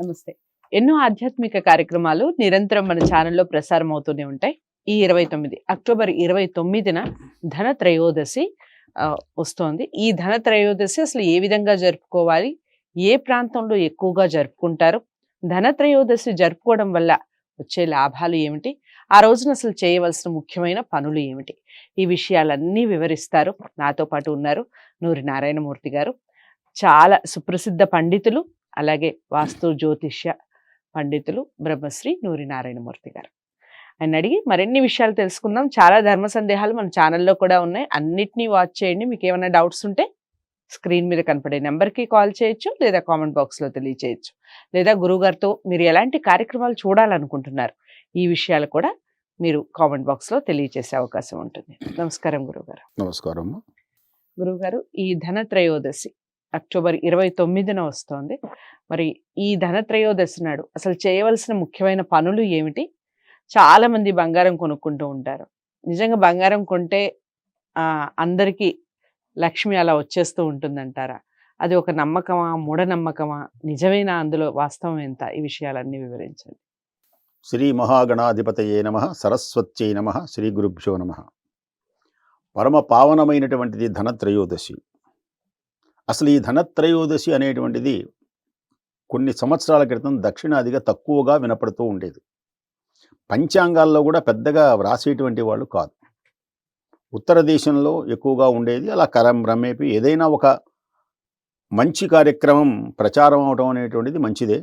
నమస్తే. ఎన్నో ఆధ్యాత్మిక కార్యక్రమాలు నిరంతరం మన ఛానల్లో ప్రసారం అవుతూనే ఉంటాయి. ఈ ఇరవై తొమ్మిది అక్టోబర్ ఇరవై తొమ్మిదిన ధన త్రయోదశి వస్తోంది. ఈ ధన త్రయోదశి అసలు ఏ విధంగా జరుపుకోవాలి? ఏ ప్రాంతంలో ఎక్కువగా జరుపుకుంటారు? ధన త్రయోదశి జరుపుకోవడం వల్ల వచ్చే లాభాలు ఏమిటి? ఆ రోజున అసలు చేయవలసిన ముఖ్యమైన పనులు ఏమిటి? ఈ విషయాలన్నీ వివరిస్తారు. నాతో పాటు ఉన్నారు నూరి నారాయణమూర్తి గారు. చాలా సుప్రసిద్ధ పండితులు. అలాగే వాస్తు జ్యోతిష్య పండితులు బ్రహ్మశ్రీ నూరి నారాయణమూర్తి గారు. ఆయన అడిగి మరిన్ని విషయాలు తెలుసుకుందాం. చాలా ధర్మ సందేహాలు మన ఛానల్లో కూడా ఉన్నాయి. అన్నిటినీ వాచ్ చేయండి. మీకు ఏమైనా డౌట్స్ ఉంటే స్క్రీన్ మీద కనపడే నెంబర్కి కాల్ చేయొచ్చు లేదా కామెంట్ బాక్స్లో తెలియచేయచ్చు. లేదా గురువుగారితో మీరు ఎలాంటి కార్యక్రమాలు చూడాలనుకుంటున్నారు? ఈ విషయాలు కూడా మీరు కామెంట్ బాక్స్లో తెలియచేసే అవకాశం ఉంటుంది. నమస్కారం గురువుగారు నమస్కారం గురువుగారు ఈ ధనత్రయోదశి అక్టోబర్ ఇరవై తొమ్మిదిన వస్తోంది. మరి ఈ ధనత్రయోదశి నాడు అసలు చేయవలసిన ముఖ్యమైన పనులు ఏమిటి? చాలా మంది బంగారం కొనుక్కుంటూ ఉంటారు. నిజంగా బంగారం కొంటే ఆ అందరికీ లక్ష్మి అలా వచ్చేస్తూ ఉంటుందంటారా? అది ఒక నమ్మకమా మూఢనమ్మకమా నిజమైన? అందులో వాస్తవం ఎంత? ఈ విషయాలన్నీ వివరించండి. శ్రీ మహాగణాధిపతయే నమ సరస్వత్యై నమ శ్రీ గురుభ్యో నమ. పరమ పావనమైనటువంటిది ధనత్రయోదశి. అసలు ఈ ధనత్రయోదశి అనేటువంటిది కొన్ని సంవత్సరాల క్రితం దక్షిణాదిగా తక్కువగా వినపడుతూ ఉండేది. పంచాంగాల్లో కూడా పెద్దగా వ్రాసేటువంటి వాళ్ళు కాదు. ఉత్తర దేశంలో ఎక్కువగా ఉండేది. అలా కరం రమేపి ఏదైనా ఒక మంచి కార్యక్రమం ప్రచారం అవడం అనేటువంటిది మంచిదే.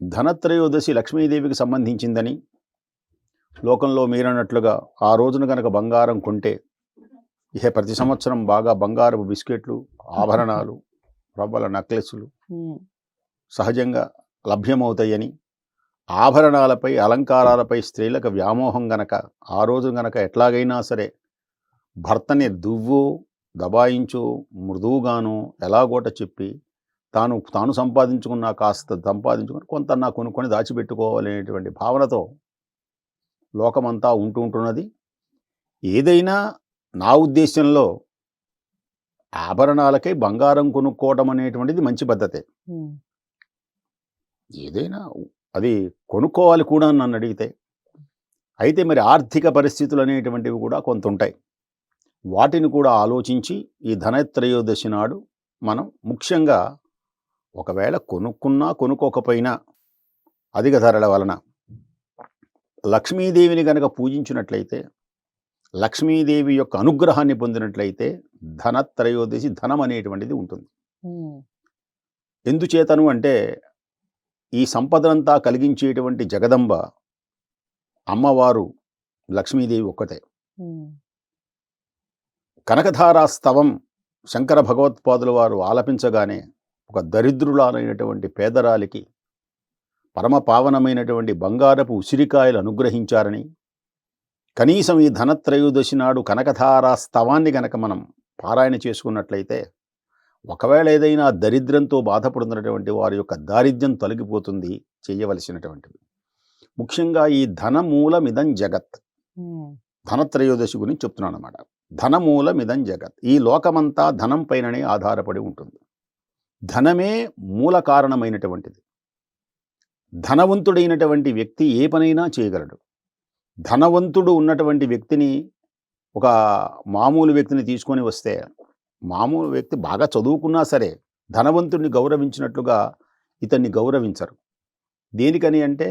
ధనత్రయోదశి లక్ష్మీదేవికి సంబంధించిందని లోకంలో మీరన్నట్లుగా ఆ రోజున కనుక బంగారం కొంటే ఇహ ప్రతి సంవత్సరం బాగా బంగారపు బిస్కెట్లు ఆభరణాలు రవ్వల నెక్లెస్లు సహజంగా లభ్యమవుతాయని ఆభరణాలపై అలంకారాలపై స్త్రీలకు వ్యామోహం గనక ఆ రోజు గనక ఎట్లాగైనా సరే భర్తని దువ్వు దబాయించు మృదువుగాను ఎలాగోట చెప్పి తాను తాను సంపాదించుకున్న కాస్త సంపాదించుకుని కొంత నా కొనుక్కొని దాచిపెట్టుకోవాలనేటువంటి భావనతో లోకమంతా ఉంటూ ఉంటున్నది. ఏదైనా నా ఉద్దేశంలో ఆభరణాలకై బంగారం కొనుక్కోవడం అనేటువంటిది మంచి పద్ధతే. ఏదైనా అది కొనుక్కోవాలి కూడా నన్ను అడిగితే అయితే మరి ఆర్థిక పరిస్థితులు అనేటువంటివి కూడా కొంత ఉంటాయి వాటిని కూడా ఆలోచించి ఈ ధనత్రయోదశి నాడు మనం ముఖ్యంగా ఒకవేళ కొనుక్కున్నా కొనుక్కోకపోయినా అధిక ధరల వలన లక్ష్మీదేవిని గనక పూజించినట్లయితే లక్ష్మీదేవి యొక్క అనుగ్రహాన్ని పొందినట్లయితే ధనత్రయోదశి ధనం అనేటువంటిది ఉంటుంది. ఎందుచేతను అంటే ఈ సంపదనంతా కలిగించేటువంటి జగదంబ అమ్మవారు లక్ష్మీదేవి ఒక్కతే. ఉమ్, కనకధారా స్తవం శంకర భగవత్పాదుల వారు ఆలపించగానే ఒక దరిద్రులానైనటువంటి పేదరాలికి పరమ పావనమైనటువంటి బంగారపు ఉసిరికాయలు అనుగ్రహించారని కనీసం ఈ ధనత్రయోదశి నాడు కనకధారా స్తవాన్ని గనక మనం పారాయణ చేసుకున్నట్లయితే ఒకవేళ ఏదైనా దరిద్రంతో బాధపడుతున్నటువంటి వారి యొక్క దారిద్ర్యం తొలగిపోతుంది చేయవలసినటువంటివి ముఖ్యంగా ఈ ధనమూలమిదం జగత్. ధనత్రయోదశి గురించి చెప్తున్నాను అనమాట ధనమూలమిదం జగత్. ఈ లోకమంతా ధనం పైననే ఆధారపడి ఉంటుంది. ధనమే మూల కారణమైనటువంటిది ధనవంతుడైనటువంటి వ్యక్తి ఏ పనైనా చేయగలడు. ధనవంతుడు ఉన్నటువంటి వ్యక్తిని ఒక మామూలు వ్యక్తిని తీసుకొని వస్తే మామూలు వ్యక్తి బాగా చదువుకున్నా సరే ధనవంతుడిని గౌరవించినట్లుగా ఇతన్ని గౌరవించరు. దేనికని అంటే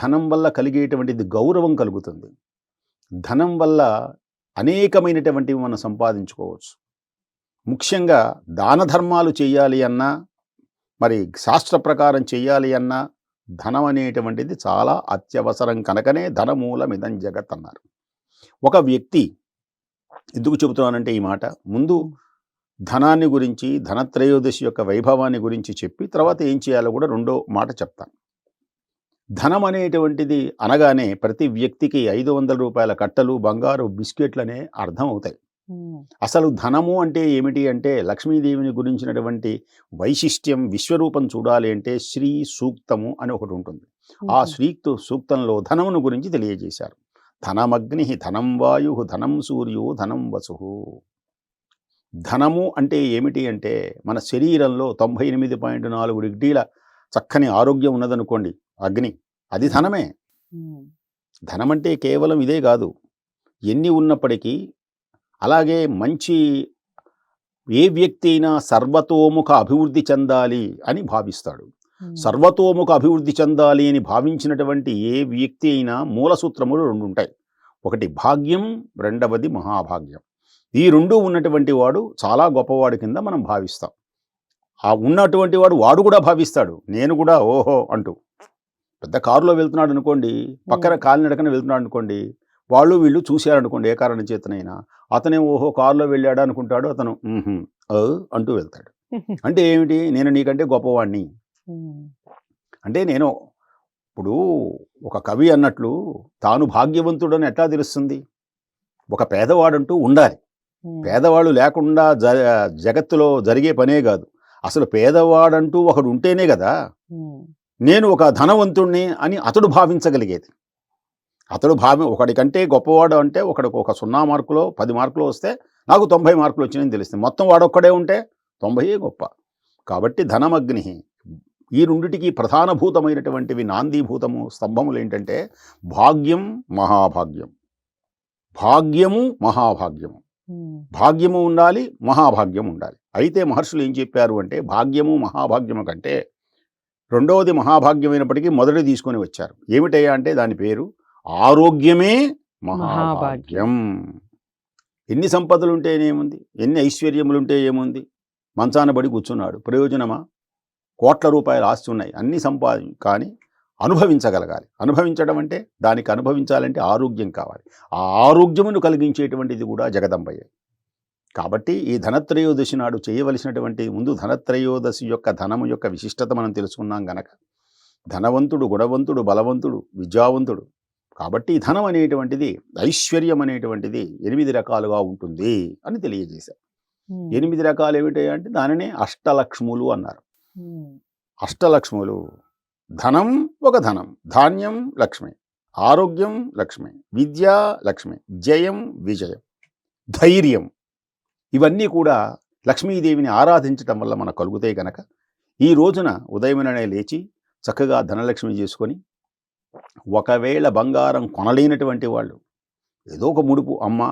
ధనం వల్ల కలిగేటువంటిది గౌరవం కలుగుతుంది. ధనం వల్ల అనేకమైనటువంటివి మనం సంపాదించుకోవచ్చు. ముఖ్యంగా దాన ధర్మాలు చేయాలి అన్నా మరి శాస్త్ర ప్రకారం చేయాలి అన్నా ధనం అనేటువంటిది చాలా అత్యవసరం కనుకనే ధనమూలమిదం జగత్ అన్నారు ఒక వ్యక్తి ఎందుకు చెబుతున్నానంటే ఈ మాట ముందు ధనాన్ని గురించి ధనత్రయోదశి యొక్క వైభవాన్ని గురించి చెప్పి తర్వాత ఏం చేయాలో కూడా రెండో మాట చెప్తాను. ధనం అనేటువంటిది అనగానే ప్రతి వ్యక్తికి ఐదు వందల రూపాయల కట్టలు బంగారు బిస్కెట్లనే అర్థం అవుతాయి అసలు ధనము అంటే ఏమిటి అంటే లక్ష్మీదేవిని గురించినటువంటి వైశిష్ట్యం విశ్వరూపం చూడాలి అంటే శ్రీ సూక్తము అని ఒకటి ఉంటుంది. ఆ శ్రీక్తు సూక్తంలో ధనమును గురించి తెలియజేశారు. ధనమగ్ని ధనం వాయు ధనం సూర్యు ధనం వసు ధనము అంటే ఏమిటి అంటే మన శరీరంలో తొంభై ఎనిమిది పాయింట్ నాలుగు డిగ్రీల చక్కని ఆరోగ్యం ఉన్నదనుకోండి అగ్ని. అది ధనమే. ఉమ్, ధనం అంటే కేవలం ఇదే కాదు. ఎన్ని ఉన్నప్పటికీ అలాగే మంచి ఏ వ్యక్తి అయినా సర్వతోముఖ అభివృద్ధి చెందాలి అని భావిస్తాడు. సర్వతోముఖ అభివృద్ధి చెందాలి అని భావించినటువంటి ఏ వ్యక్తి అయినా మూల సూత్రములు రెండు ఉంటాయి ఒకటి భాగ్యం రెండవది మహాభాగ్యం. ఈ రెండు ఉన్నటువంటి వాడు చాలా గొప్పవాడి కింద మనం భావిస్తాం. ఆ ఉన్నటువంటి వాడు వాడు కూడా భావిస్తాడు. నేను కూడా ఓహో అంటూ. పెద్ద కారులో వెళ్తున్నాడు అనుకోండి పక్కన కాలినడకన వెళ్తున్నాడు అనుకోండి వాళ్ళు వీళ్ళు చూశారనుకోండి ఏ కారణం చేతనైనా. అతనే ఓహో కారులో వెళ్ళాడు అనుకుంటాడు అతను. అంటూ వెళ్తాడు. అంటే ఏమిటి? నేను నీకంటే గొప్పవాణ్ణి. అంటే నేను ఇప్పుడు ఒక కవి అన్నట్లు తాను భాగ్యవంతుడని ఎట్లా తెలుస్తుంది? ఒక పేదవాడంటూ ఉండాలి. పేదవాళ్ళు లేకుండా జ జగత్తులో జరిగే పనే కాదు. అసలు పేదవాడంటూ ఒకడు ఉంటేనే కదా నేను ఒక ధనవంతుణ్ణి అని అతడు భావించగలిగేది. అతడు భావి ఒకడికంటే గొప్పవాడు అంటే ఒకడికి ఒక సున్నా మార్కులో పది మార్కులు వస్తే నాకు తొంభై మార్కులు వచ్చినాయని తెలుస్తుంది. మొత్తం వాడొక్కడే ఉంటే తొంభైయే గొప్ప. కాబట్టి ధనమగ్ని. ఈ రెండిటికి ప్రధానభూతమైనటువంటివి నాందీభూతము స్తంభములు ఏంటంటే భాగ్యం మహాభాగ్యం. భాగ్యము మహాభాగ్యము. భాగ్యము ఉండాలి మహాభాగ్యం ఉండాలి. అయితే మహర్షులు ఏం చెప్పారు అంటే భాగ్యము మహాభాగ్యము కంటే రెండవది మహాభాగ్యమైనప్పటికీ మొదటి తీసుకొని వచ్చారు. ఏమిటయ్యా అంటే దాని పేరు ఆరోగ్యమే మహాభాగ్యం. ఎన్ని సంపదలు ఉంటే ఏముంది? ఎన్ని ఐశ్వర్యములు ఉంటే ఏముంది? మంచాన పడి కూర్చున్నాడు. ప్రయోజనమా? కోట్ల రూపాయలు ఆస్తి ఉన్నాయి. అన్ని సంపాది కానీ అనుభవించగలగాలి. అనుభవించడం అంటే దానికి అనుభవించాలంటే ఆరోగ్యం కావాలి. ఆ ఆరోగ్యమును కలిగించేటువంటిది కూడా జగదంబయ్య. కాబట్టి ఈ ధనత్రయోదశి నాడు చేయవలసినటువంటి ముందు ధనత్రయోదశి యొక్క ధనము యొక్క విశిష్టత మనం తెలుసుకున్నాం గనక ధనవంతుడు గుణవంతుడు బలవంతుడు విద్యావంతుడు కాబట్టి ధనం అనేటువంటిది ఐశ్వర్యం అనేటువంటిది ఎనిమిది రకాలుగా ఉంటుంది అని తెలియజేశారు. ఎనిమిది రకాలు ఏమిటి అంటే దానినే అష్టలక్ష్ములు అన్నారు. అష్టలక్ష్ములు ధనం ఒక ధనం ధాన్యం లక్ష్మి ఆరోగ్యం లక్ష్మి విద్య లక్ష్మి జయం విజయం ధైర్యం. ఇవన్నీ కూడా లక్ష్మీదేవిని ఆరాధించటం వల్ల మనకు కలుగుతాయి కనుక ఈ రోజున ఉదయమనే లేచి చక్కగా ధనలక్ష్మి చేసుకొని ఒకవేళ బంగారం కొనలేనటువంటి వాళ్ళు ఏదో ఒక ముడుపు అమ్మ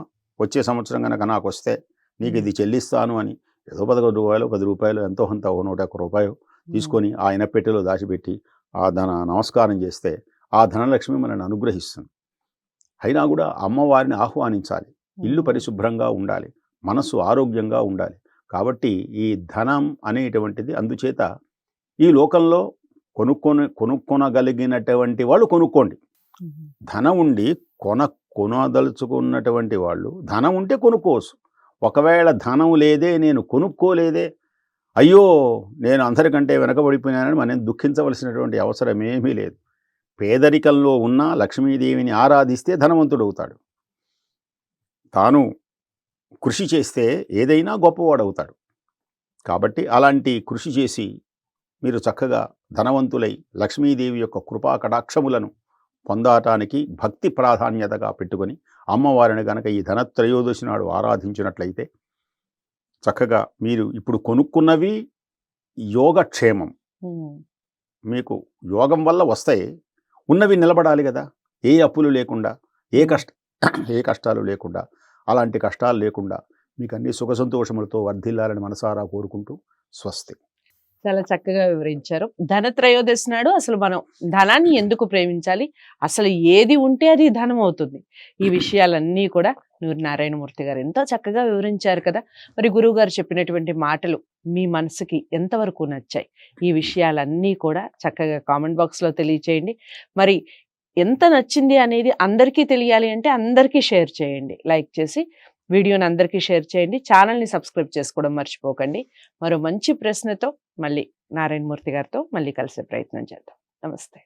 వచ్చే సంవత్సరం కనుక నాకు వస్తే నీకు ఇది చెల్లిస్తాను అని ఏదో పదకొండు రూపాయలు పది రూపాయలు ఎంతో కొంత ఓ నూట ఒక్క రూపాయలు తీసుకొని ఆయన పెట్టెలో దాచిపెట్టి ఆ ధన నమస్కారం చేస్తే ఆ ధనలక్ష్మి మనల్ని అనుగ్రహిస్తుంది. అయినా కూడా అమ్మవారిని ఆహ్వానించాలి. ఇల్లు పరిశుభ్రంగా ఉండాలి. మనస్సు ఆరోగ్యంగా ఉండాలి. కాబట్టి ఈ ధనం అనేటువంటిది అందుచేత ఈ లోకంలో కొనుక్కొని కొనుక్కొనగలిగినటువంటి వాళ్ళు కొనుక్కోండి. ధనం ఉండి కొన కొనదలుచుకున్నటువంటి వాళ్ళు ధనం ఉంటే కొనుక్కోవచ్చు. ఒకవేళ ధనం లేదే నేను కొనుక్కోలేదే అయ్యో నేను అందరికంటే వెనకబడిపోయినానని మనం దుఃఖించవలసినటువంటి అవసరం ఏమీ లేదు. పేదరికంలో ఉన్న లక్ష్మీదేవిని ఆరాధిస్తే ధనవంతుడు అవుతాడు తాను కృషి చేస్తే ఏదైనా గొప్పవాడవుతాడు. కాబట్టి అలాంటి కృషి చేసి మీరు చక్కగా ధనవంతులై లక్ష్మీదేవి యొక్క కృపా కటాక్షములను పొందటానికి భక్తి ప్రాధాన్యతగా పెట్టుకొని అమ్మవారిని గనక ఈ ధనత్రయోదశి నాడు ఆరాధించినట్లయితే చక్కగా మీరు ఇప్పుడు కొనుక్కున్నవి యోగక్షేమం. మీకు యోగం వల్ల వస్తాయి. ఉన్నవి నిలబడాలి కదా. ఏ అప్పులు లేకుండా ఏ కష్ట ఏ కష్టాలు లేకుండా అలాంటి కష్టాలు లేకుండా మీకు అన్ని సుఖ సంతోషములతో వర్ధిల్లాలని మనసారా కోరుకుంటూ స్వస్తి. చాలా చక్కగా వివరించారు. ధనత్రయోదశి నాడు అసలు మనం ధనాన్ని ఎందుకు ప్రేమించాలి? అసలు ఏది ఉంటే అది ధనం అవుతుంది ఈ విషయాలన్నీ కూడా నూరి నారాయణమూర్తి గారు ఎంతో చక్కగా వివరించారు కదా! మరి గురువు గారు చెప్పినటువంటి మాటలు మీ మనసుకి ఎంతవరకు నచ్చాయి? ఈ విషయాలన్నీ కూడా చక్కగా కామెంట్ బాక్స్లో తెలియచేయండి. మరి ఎంత నచ్చింది అనేది అందరికీ తెలియాలి అంటే అందరికీ షేర్ చేయండి. లైక్ చేసి వీడియోని అందరికీ షేర్ చేయండి. ఛానల్ని సబ్స్క్రైబ్ చేసుకోవడం మర్చిపోకండి. మరో మంచి ప్రశ్నతో మళ్ళీ నారాయణమూర్తి గారితో మళ్ళీ కలిసే ప్రయత్నం చేద్దాం. నమస్తే.